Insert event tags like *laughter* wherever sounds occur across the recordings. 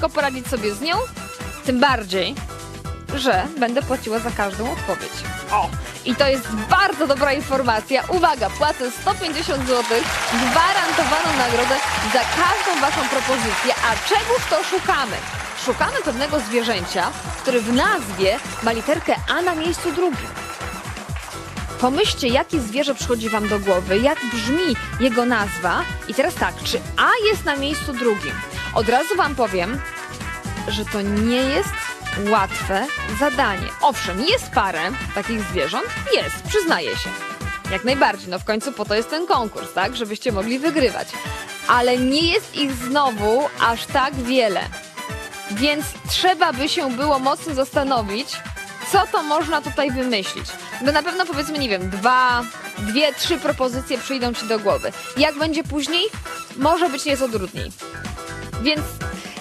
szybko poradzić sobie z nią, tym bardziej, że będę płaciła za każdą odpowiedź. O! I to jest bardzo dobra informacja. Uwaga, płacę 150 zł, gwarantowaną nagrodę za każdą waszą propozycję. A czegoż to szukamy? Szukamy pewnego zwierzęcia, który w nazwie ma literkę A na miejscu drugim. Pomyślcie, jakie zwierzę przychodzi Wam do głowy, jak brzmi jego nazwa. I teraz tak, czy A jest na miejscu drugim? Od razu Wam powiem, że to nie jest łatwe zadanie. Owszem, jest parę takich zwierząt, jest, przyznaję się. Jak najbardziej, no w końcu po to jest ten konkurs, tak? Żebyście mogli wygrywać. Ale nie jest ich znowu aż tak wiele. Więc trzeba by się było mocno zastanowić, co to można tutaj wymyślić. Bo na pewno powiedzmy, nie wiem, dwa, dwie, trzy propozycje przyjdą ci do głowy. Jak będzie później, może być nieco trudniej. Więc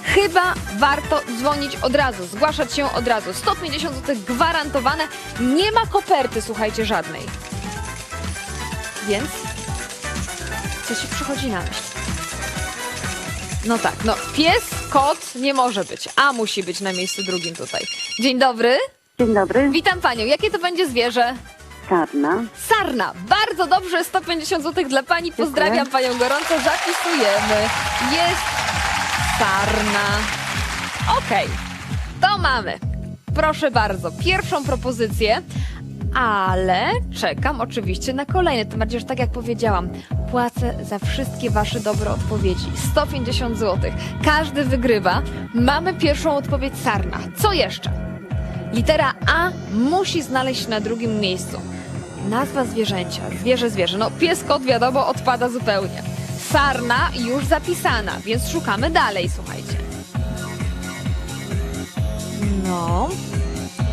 chyba warto dzwonić od razu, zgłaszać się od razu. 150 zł gwarantowane, nie ma koperty, słuchajcie, żadnej. Więc co ci przychodzi na myśl? No tak, no pies, kot nie może być, a musi być na miejscu drugim tutaj. Dzień dobry, Dzień dobry, witam panią. Jakie to będzie zwierzę? Sarna. Sarna. Bardzo dobrze, 150 zł dla pani. Pozdrawiam panią gorąco, zapisujemy. Jest sarna. Okej, to mamy. Proszę bardzo, pierwszą propozycję, ale czekam oczywiście na kolejne. Tym bardziej, że tak jak powiedziałam, płacę za wszystkie wasze dobre odpowiedzi. 150 zł. Każdy wygrywa. Mamy pierwszą odpowiedź sarna. Co jeszcze? Litera A musi znaleźć się na drugim miejscu. Nazwa zwierzęcia. Zwierzę, zwierzę. No pies, kot wiadomo odpada zupełnie. Sarna już zapisana, więc szukamy dalej, słuchajcie. No.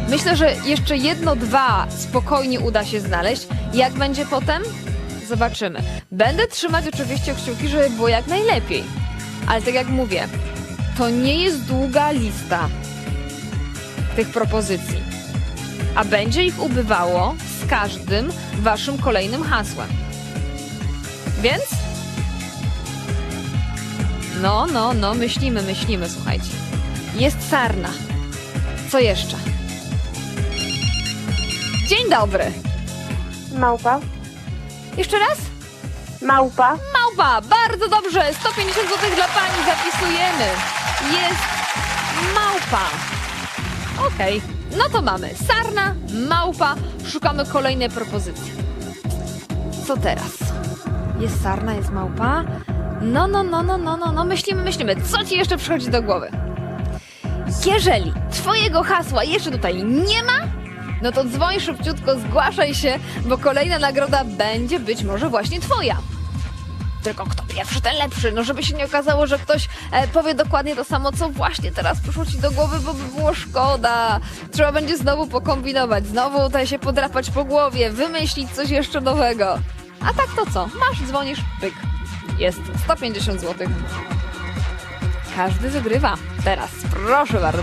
Myślę, że jeszcze jedno, dwa spokojnie uda się znaleźć. Jak będzie potem? Zobaczymy. Będę trzymać oczywiście kciuki, żeby było jak najlepiej. Ale tak jak mówię, to nie jest długa lista tych propozycji. A będzie ich ubywało z każdym waszym kolejnym hasłem. Więc? No, no, no, myślimy, myślimy, słuchajcie. Jest sarna. Co jeszcze? Dzień dobry. Małpa. Jeszcze raz? Małpa. Małpa, bardzo dobrze. 150 zł dla pani zapisujemy. Jest małpa. Okej, no to mamy sarna, małpa. Szukamy kolejnej propozycji. Co teraz? Jest sarna, jest małpa. No, no, no, no, no, no, no, myślimy, myślimy. Co ci jeszcze przychodzi do głowy? Jeżeli twojego hasła jeszcze tutaj nie ma, no to dzwoń szybciutko, zgłaszaj się, bo kolejna nagroda będzie być może właśnie twoja. Tylko kto pierwszy, ten lepszy. No żeby się nie okazało, że ktoś e, powie dokładnie to samo, co właśnie teraz przyszło ci do głowy, bo by było szkoda. Trzeba będzie znowu pokombinować, znowu tutaj się podrapać po głowie, wymyślić coś jeszcze nowego. A tak to co? Masz, dzwonisz, pyk. Jest 150 zł. Każdy wygrywa. Teraz, proszę bardzo.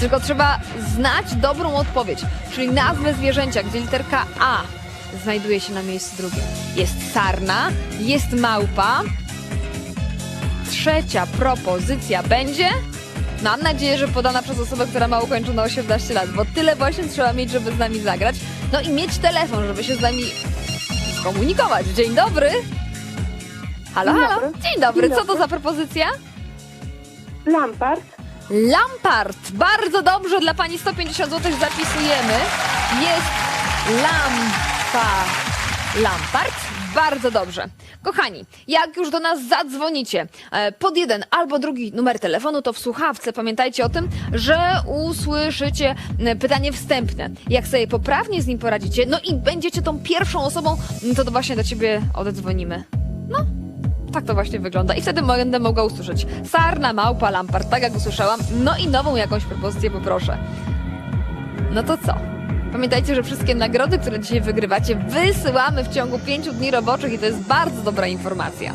Tylko trzeba znać dobrą odpowiedź, czyli nazwę zwierzęcia, gdzie literka A znajduje się na miejscu drugim. Jest sarna, jest małpa. Trzecia propozycja będzie. Mam nadzieję, że podana przez osobę, która ma ukończone 18 lat, bo tyle właśnie trzeba mieć, żeby z nami zagrać. No i mieć telefon, żeby się z nami skomunikować. Dzień dobry. Halo, Dzień halo. dobry. Dzień dobry. Dzień Co to za propozycja? Lampart. Lampart. Bardzo dobrze, dla pani 150 zł zapisujemy. Jest lampa. Lampart. Bardzo dobrze. Kochani, jak już do nas zadzwonicie e, pod jeden albo drugi numer telefonu, to w słuchawce pamiętajcie o tym, że usłyszycie e, pytanie wstępne. Jak sobie poprawnie z nim poradzicie, no i będziecie tą pierwszą osobą, no to, to właśnie do ciebie oddzwonimy. No, tak to właśnie wygląda. I wtedy będę mogła usłyszeć sarna, małpa, lampart, tak jak usłyszałam. No i nową jakąś propozycję poproszę. No to co? Pamiętajcie, że wszystkie nagrody, które dzisiaj wygrywacie, wysyłamy w ciągu pięciu dni roboczych i to jest bardzo dobra informacja.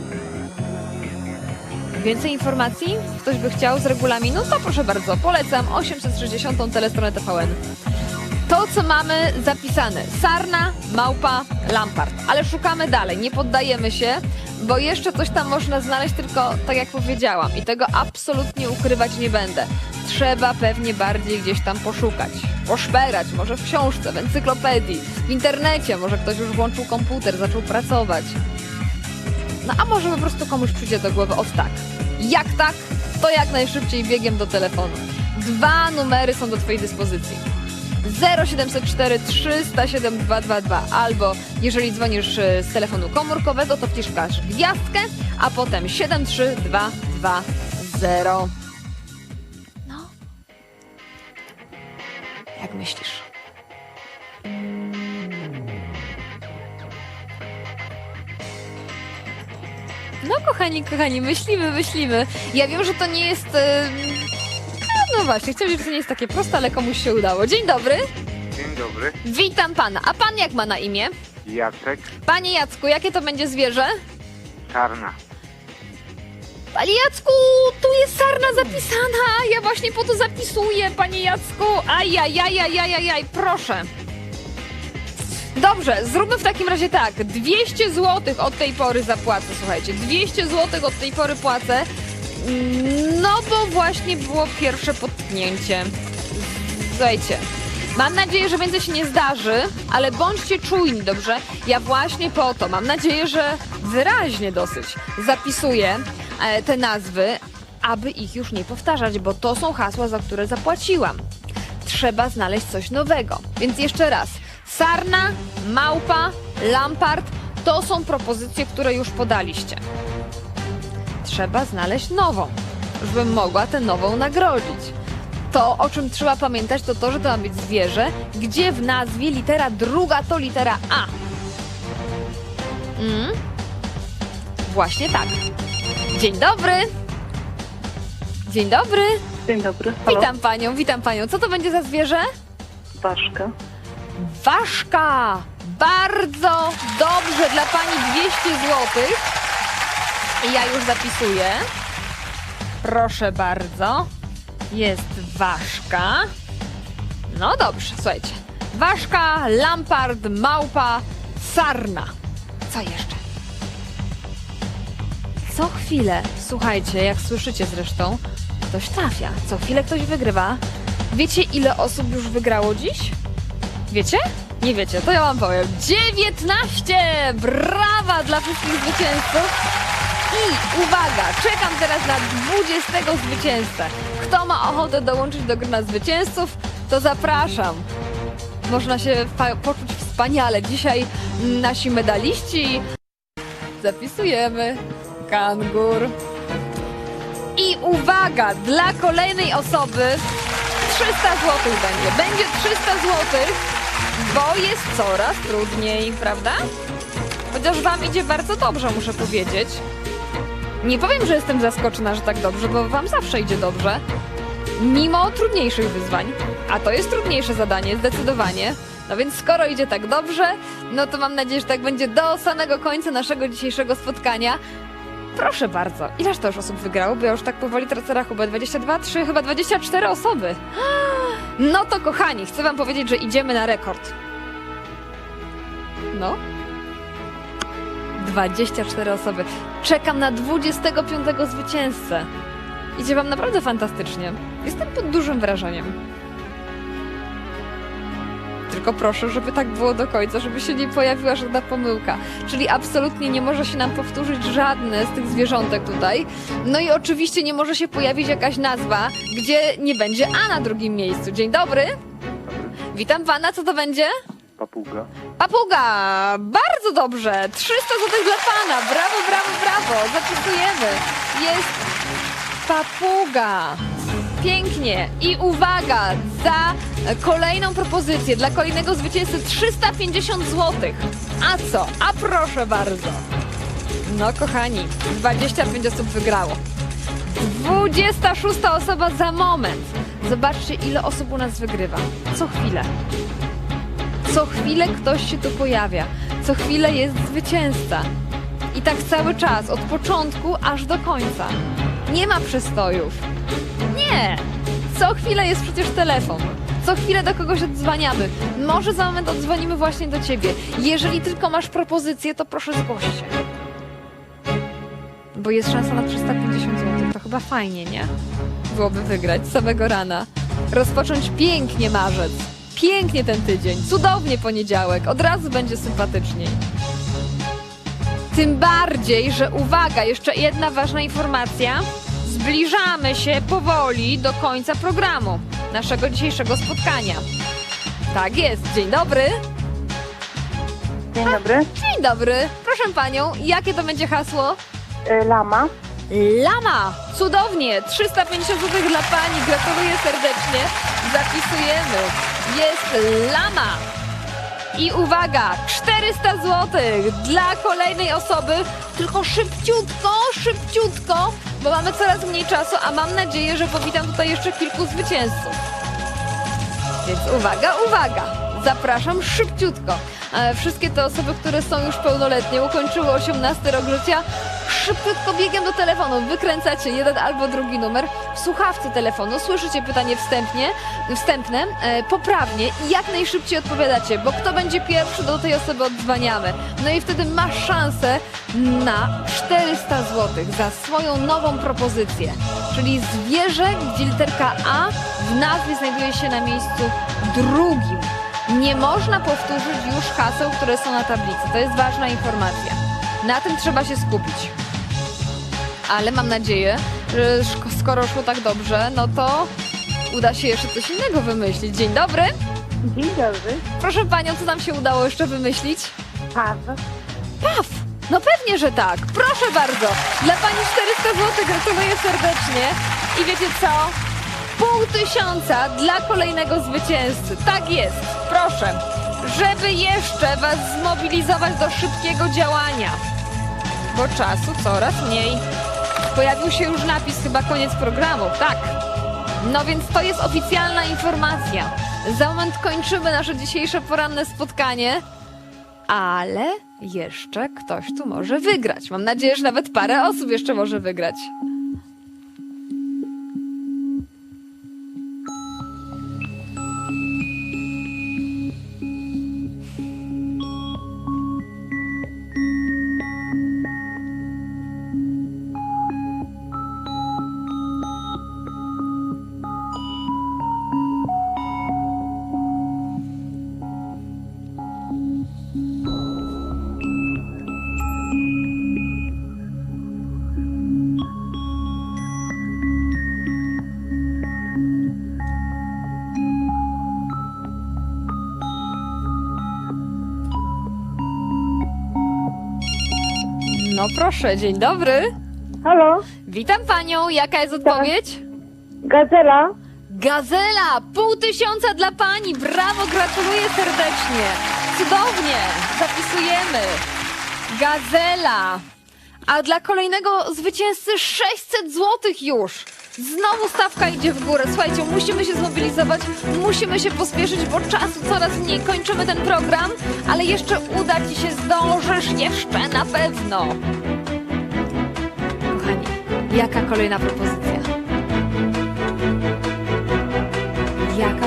Więcej informacji? Ktoś by chciał z regulaminu? To proszę bardzo, polecam 860 telestronę TVN. To, co mamy zapisane. Sarna, małpa, lampart. Ale szukamy dalej, nie poddajemy się, bo jeszcze coś tam można znaleźć, tylko tak jak powiedziałam, i tego absolutnie ukrywać nie będę. Trzeba pewnie bardziej gdzieś tam poszukać, poszperać, może w książce, w encyklopedii, w internecie, może ktoś już włączył komputer, zaczął pracować. No a może po prostu komuś przyjdzie do głowy od tak. Jak tak, to jak najszybciej biegiem do telefonu. Dwa numery są do Twojej dyspozycji. 0704 307 222 albo jeżeli dzwonisz y, z telefonu komórkowego, to wciskasz gwiazdkę, a potem 73220. Jak myślisz? No kochani, kochani, myślimy, myślimy. Ja wiem, że to nie jest... em, No właśnie, chciałam powiedzieć, że to nie jest takie proste, ale komuś się udało. Dzień dobry. Dzień dobry, Witam pana. A pan jak ma na imię? Jacek Panie Jacku, jakie to będzie zwierzę? Czarna. Panie Jacku, tu jest sarna zapisana. Ja właśnie po to zapisuję, panie Jacku. Ajajajajajajaj, proszę. Dobrze, zróbmy w takim razie tak. 200 zł od tej pory zapłacę, słuchajcie. 200 zł od tej pory płacę. No bo właśnie było pierwsze potknięcie. Słuchajcie, mam nadzieję, że więcej się nie zdarzy, ale bądźcie czujni, dobrze? Ja właśnie po to, mam nadzieję, że wyraźnie dosyć zapisuję te nazwy, aby ich już nie powtarzać, bo to są hasła, za które zapłaciłam. Trzeba znaleźć coś nowego. Więc jeszcze raz. Sarna, małpa, lampart to są propozycje, które już podaliście. Trzeba znaleźć nową, żebym mogła tę nową nagrodzić. To, o czym trzeba pamiętać, to to, że to ma być zwierzę, gdzie w nazwie litera druga to litera A. Mm? Właśnie tak. Dzień dobry. Dzień dobry. Dzień dobry. Halo? Witam panią, witam panią. Co to będzie za zwierzę? Ważka. Ważka! Bardzo dobrze dla pani 200 zł. I ja już zapisuję. Proszę bardzo. Jest ważka. No dobrze, słuchajcie. Ważka, lampard, małpa, sarna. Co jeszcze? Co chwilę, słuchajcie, jak słyszycie zresztą, ktoś trafia. Co chwilę ktoś wygrywa. Wiecie, ile osób już wygrało dziś? Wiecie? Nie wiecie, to ja wam powiem. 19! Brawa dla wszystkich zwycięzców! I uwaga, czekam teraz na 20 zwycięzcę. Kto ma ochotę dołączyć do grona zwycięzców, to zapraszam. Można się poczuć wspaniale. Dzisiaj nasi medaliści zapisujemy. Kangur. I uwaga, dla kolejnej osoby 300 zł będzie. Będzie 300 zł, bo jest coraz trudniej, prawda? Chociaż wam idzie bardzo dobrze, muszę powiedzieć. Nie powiem, że jestem zaskoczona, że tak dobrze, bo wam zawsze idzie dobrze. Mimo trudniejszych wyzwań. A to jest trudniejsze zadanie, zdecydowanie. No więc skoro idzie tak dobrze, no to mam nadzieję, że tak będzie do samego końca naszego dzisiejszego spotkania. Proszę bardzo. Ileż to już osób wygrało? Bo ja już tak powoli tracę rachubę. 22, 3, chyba 24 osoby. *gasps* No to kochani, chcę wam powiedzieć, że idziemy na rekord. No. 24 osoby. Czekam na 25 zwycięzcę. Idzie wam naprawdę fantastycznie. Jestem pod dużym wrażeniem. Tylko proszę, żeby tak było do końca, żeby się nie pojawiła żadna pomyłka. Czyli absolutnie nie może się nam powtórzyć żadne z tych zwierzątek tutaj. No i oczywiście nie może się pojawić jakaś nazwa, gdzie nie będzie A na drugim miejscu. Dzień dobry. Witam pana, co to będzie? Papuga. Papuga! Bardzo dobrze! 300 zł dla pana! Brawo, brawo, brawo! Zapisujemy! Jest papuga! Pięknie! I uwaga! Za kolejną propozycję, dla kolejnego zwycięzcy 350 zł. A co? A proszę bardzo! No kochani, 25 osób wygrało. 26 osoba za moment. Zobaczcie, ile osób u nas wygrywa. Co chwilę. Co chwilę ktoś się tu pojawia. Co chwilę jest zwycięzca. I tak cały czas, od początku aż do końca. Nie ma przestojów. Nie! Co chwilę jest przecież telefon. Co chwilę do kogoś odzwaniamy. Może za moment odzwonimy właśnie do ciebie. Jeżeli tylko masz propozycję, to proszę zgłoś się. bo jest szansa na 350 zł. To chyba fajnie, nie? Byłoby wygrać samego rana. Rozpocząć pięknie marzec. Pięknie ten tydzień. Cudownie poniedziałek. Od razu będzie sympatyczniej. Tym bardziej, że uwaga, jeszcze jedna ważna informacja. Zbliżamy się powoli do końca programu naszego dzisiejszego spotkania. Tak jest. Dzień dobry. Dzień dobry. Dzień dobry. Proszę panią, jakie to będzie hasło? Y, Lama. Lama! Cudownie! 350 zł dla pani. Gratuluję serdecznie. Zapisujemy. Jest lama. I uwaga, 400 zł dla kolejnej osoby. Tylko szybciutko, szybciutko, bo mamy coraz mniej czasu, a mam nadzieję, że powitam tutaj jeszcze kilku zwycięzców. Więc uwaga, uwaga! Zapraszam szybciutko. E, Wszystkie te osoby, które są już pełnoletnie, ukończyły 18 rok życia, szybciutko biegiem do telefonu. Wykręcacie jeden albo drugi numer w słuchawce telefonu, słyszycie pytanie wstępnie, wstępne, e, poprawnie i jak najszybciej odpowiadacie, bo kto będzie pierwszy, do tej osoby odzwaniamy. No i wtedy masz szansę na 400 zł za swoją nową propozycję, czyli zwierzę, gdzie literka A w nazwie znajduje się na miejscu drugim. Nie można powtórzyć już haseł, które są na tablicy. To jest ważna informacja. Na tym trzeba się skupić. Ale mam nadzieję, że szko- skoro szło tak dobrze, no to uda się jeszcze coś innego wymyślić. Dzień dobry. Dzień dobry. Proszę panią, co nam się udało jeszcze wymyślić? Paweł. Paw! No pewnie, że tak. Proszę bardzo. Dla pani 400 zł gratuluję serdecznie. I wiecie co? Pół tysiąca dla kolejnego zwycięzcy. Tak jest. Proszę. Żeby jeszcze was zmobilizować do szybkiego działania. Bo czasu coraz mniej. Pojawił się już napis chyba koniec programu. Tak. No więc to jest oficjalna informacja. Za moment kończymy nasze dzisiejsze poranne spotkanie. Ale jeszcze ktoś tu może wygrać. Mam nadzieję, że nawet parę osób jeszcze może wygrać. No proszę, dzień dobry. Halo, Witam panią. Jaka jest odpowiedź? Gazela. Gazela! Pół tysiąca dla pani! Brawo, gratuluję serdecznie! Cudownie! Zapisujemy! Gazela! A dla kolejnego zwycięzcy 600 złotych już! Znowu stawka idzie w górę. Słuchajcie, musimy się zmobilizować, musimy się pospieszyć, bo czasu coraz mniej. Kończymy ten program, ale jeszcze uda ci się, zdążysz jeszcze na pewno. Kochani, jaka kolejna propozycja? Jaka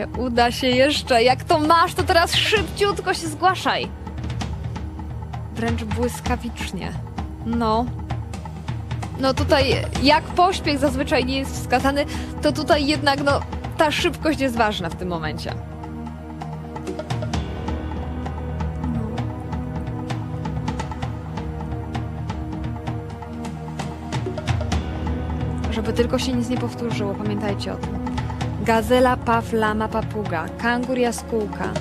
się, uda się jeszcze. Jak to masz, to teraz szybciutko się zgłaszaj. Wręcz błyskawicznie. No. No tutaj, jak pośpiech zazwyczaj nie jest wskazany, to tutaj jednak, no, ta szybkość jest ważna w tym momencie. Żeby tylko się nic nie powtórzyło, pamiętajcie o tym. Gazela, paw, lama, papuga, kangur, jaskółka,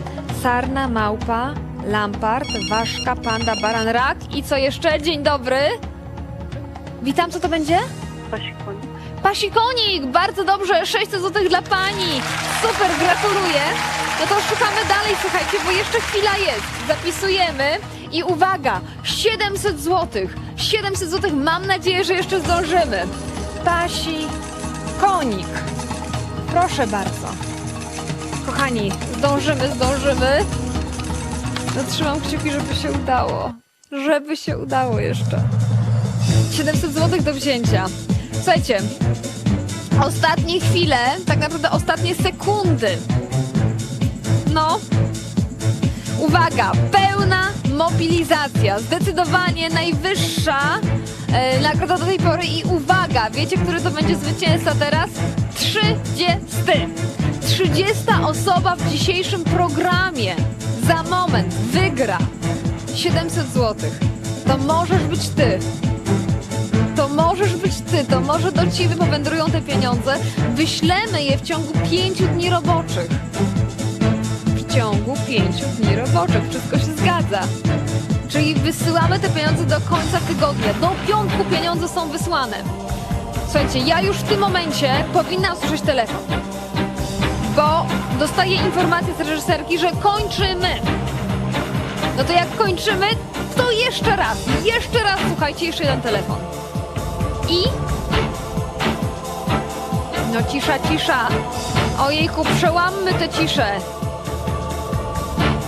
sarna, małpa, Lampart, Ważka, Panda, Baran, Rak i co jeszcze? Dzień dobry. Witam, co to będzie? Pasikonik. Pasikonik, bardzo dobrze, 600 zł dla pani. Super, gratuluję. No to szukamy dalej, słuchajcie, bo jeszcze chwila jest. Zapisujemy i uwaga, 700 zł. 700 zł, mam nadzieję, że jeszcze zdążymy. Pasikonik. Proszę bardzo. Kochani, zdążymy, zdążymy. Zatrzymam kciuki, żeby się udało. Żeby się udało jeszcze. 700 zł do wzięcia. Słuchajcie, ostatnie chwile, tak naprawdę ostatnie sekundy. No. Uwaga, pełna mobilizacja. Zdecydowanie najwyższa e, nagroda do tej pory i uwaga, wiecie, który to będzie zwycięzca teraz? 30. 30 osoba w dzisiejszym programie za moment wygra 700 zł. To możesz być ty to możesz być ty, to może do ciebie powędrują te pieniądze. Wyślemy je w ciągu pięciu dni roboczych. W ciągu pięciu dni roboczych. Wszystko się zgadza. Czyli wysyłamy te pieniądze do końca tygodnia. Do piątku pieniądze są wysłane. Słuchajcie, ja już w tym momencie powinnam słyszeć telefon. Bo dostaję informację z reżyserki, że kończymy. No to jak kończymy, to jeszcze raz, jeszcze raz słuchajcie, jeszcze jeden telefon. I. No cisza, cisza. Ojejku, przełammy tę ciszę.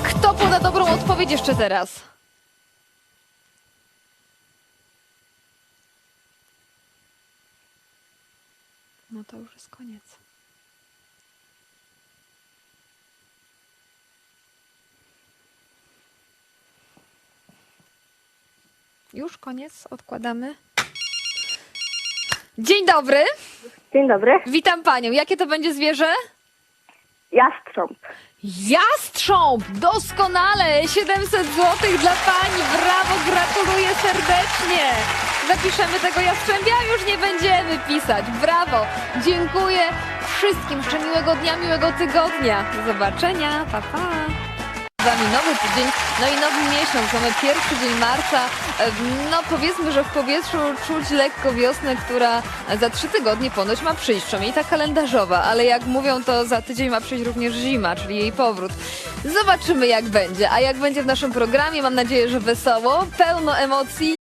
Kto poda dobrą odpowiedź jeszcze teraz? No to już jest koniec. Już koniec, odkładamy. Dzień dobry, Dzień dobry. witam panią. Jakie to będzie zwierzę? Jastrząb. Jastrząb! Doskonale! 700 zł dla pani! Brawo, gratuluję serdecznie! Zapiszemy tego jastrzębia, już nie będziemy pisać. Brawo! Dziękuję wszystkim. Życzę miłego dnia, miłego tygodnia. Do zobaczenia. Pa, pa. Wami nowy tydzień, no i nowy miesiąc. Mamy pierwszy dzień marca. E, No powiedzmy, że w powietrzu czuć lekko wiosnę, która za trzy tygodnie ponoć ma przyjść, przynajmniej ta kalendarzowa, ale jak mówią, to za tydzień ma przyjść również zima, czyli jej powrót. Zobaczymy jak będzie. A jak będzie w naszym programie, mam nadzieję, że wesoło, pełno emocji